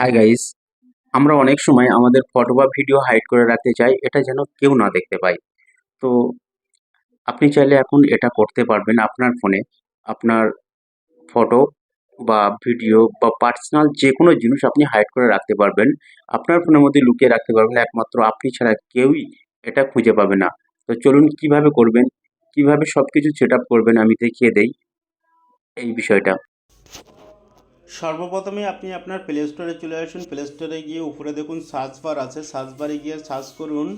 Hi guys আমরা অনেক সময় আমাদের ফটো বা ভিডিও হাইড করে রাখতে চাই, এটা যেন কেউ না দেখতে পায়। তো আপনি চাইলে এখন এটা করতে পারবেন আপনার ফোনে আপনার ফটো বা ভিডিও বা পার্সোনাল যে কোনো জিনিস আপনি হাইড করে রাখতে পারবেন। আপনার ফোনের মধ্যে লুকিয়ে রাখতে পারবেন, একমাত্র আপনি ছাড়া কেউই এটা খুঁজে পাবে না। তো চলুন কীভাবে করবেন, কীভাবে সব কিছু সেট করবেন আমি দেখিয়ে দেই এই বিষয়টা। সর্বপ্রথমে আপনি আপনার প্লে স্টোরে চলে আসুন। প্লে স্টোরে গিয়ে উপরে দেখুন সার্চ বার আছে। সার্চ বারে গিয়ে সার্চ করুন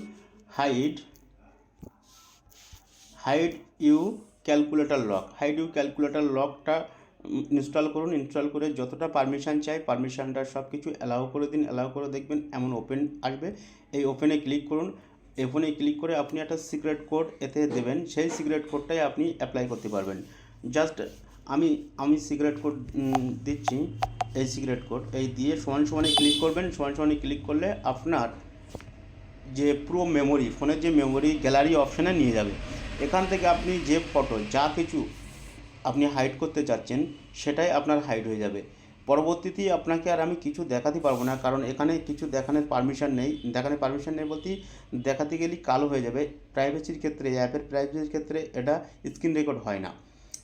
hide hide you calculator lock hide you calculator লকটা ইনস্টল করুন। ইনস্টল করে যতটা পারমিশন চাই পারমিশনটা সব কিছু অ্যালাউ করে দিন। অ্যালাউ করে দেখবেন এমন ওপেন আসবে। এই ওপেনে ক্লিক করুন। ওপেনে ক্লিক করে আপনি একটা সিক্রেট কোড এতে দেবেন। সেই সিক্রেট কোডটাই আপনি অ্যাপ্লাই করতে পারবেন। জাস্ট আমি আমি সিক্রেট কোড দিচ্ছি, এই সিক্রেট কোড এই দিয়ে সমান সমানে ক্লিক করবেন, সমান সমানে ক্লিক করলে আপনার যে পুরো মেমোরি ফোনের যে মেমোরি গ্যালারি অপশানে নিয়ে যাবে। এখান থেকে আপনি যে ফটো যা কিছু আপনি হাইড করতে চাচ্ছেন, সেটাই আপনার হাইড হয়ে যাবে। পরবর্তীতে আপনাকে আর আমি কিছু দেখাতে পারব না, কারণ এখানে কিছু দেখানোর পারমিশন নেই। দেখানোর পারমিশন নেই বলতে দেখাতে গেলেই কালো হয়ে যাবে। প্রাইভেসির ক্ষেত্রে অ্যাপের প্রাইভেসির ক্ষেত্রে এটা স্ক্রিন রেকর্ড হয় না।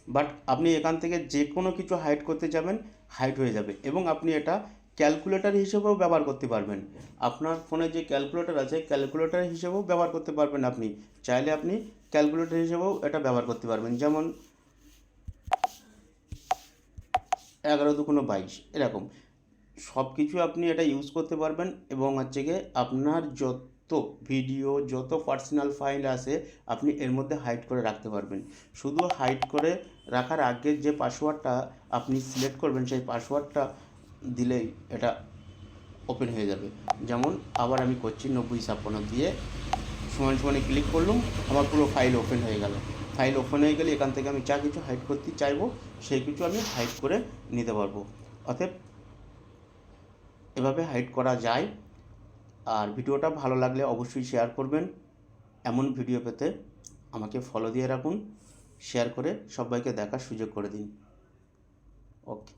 বাট আপনি এখান থেকে যে কোনো কিছু হাইড করতে যাবেন হাইড হয়ে যাবে এবং আপনি এটা ক্যালকুলেটার হিসেবেও ব্যবহার করতে পারবেন। আপনার ফোনে যে ক্যালকুলেটর আছে ক্যালকুলেটর হিসেবেও ব্যবহার করতে পারবেন আপনি। চাইলে আপনি ক্যালকুলেটর হিসেবেও এটা ব্যবহার করতে পারবেন। যেমন এগারো দুগুণ বাইশ, এরকম। সব কিছু আপনি এটা ইউজ করতে পারবেন এবং হচ্ছে গিয়ে আপনার যত ভিডিও যত পার্সোনাল ফাইল আছে আপনি এর মধ্যে হাইড করে রাখতে পারবেন। শুধু হাইড করে রাখার আগে যে পাসওয়ার্ডটা আপনি সিলেক্ট করবেন, সেই পাসওয়ার্ডটা দিলেই এটা ওপেন হয়ে যাবে। যেমন আবার আমি করছি নব্বই ছাপ্পান্ন দিয়ে সমান সমানে ক্লিক করলাম, আমার পুরো ফাইল ওপেন হয়ে গেল। ফাইল ওপেন হয়ে গেলে এখান থেকে আমি যা কিছু হাইড করতে চাইব, সেই কিছু আমি হাইড করে নিতে পারব। অতএব এভাবে হাইড করা যায়। আর ভিডিওটা ভালো লাগলে অবশ্যই শেয়ার করবেন। এমন ভিডিও পেতে আমাকে ফলো দিয়ে রাখুন। শেয়ার করে সবাইকে দেখার সুযোগ করে দিন। ওকে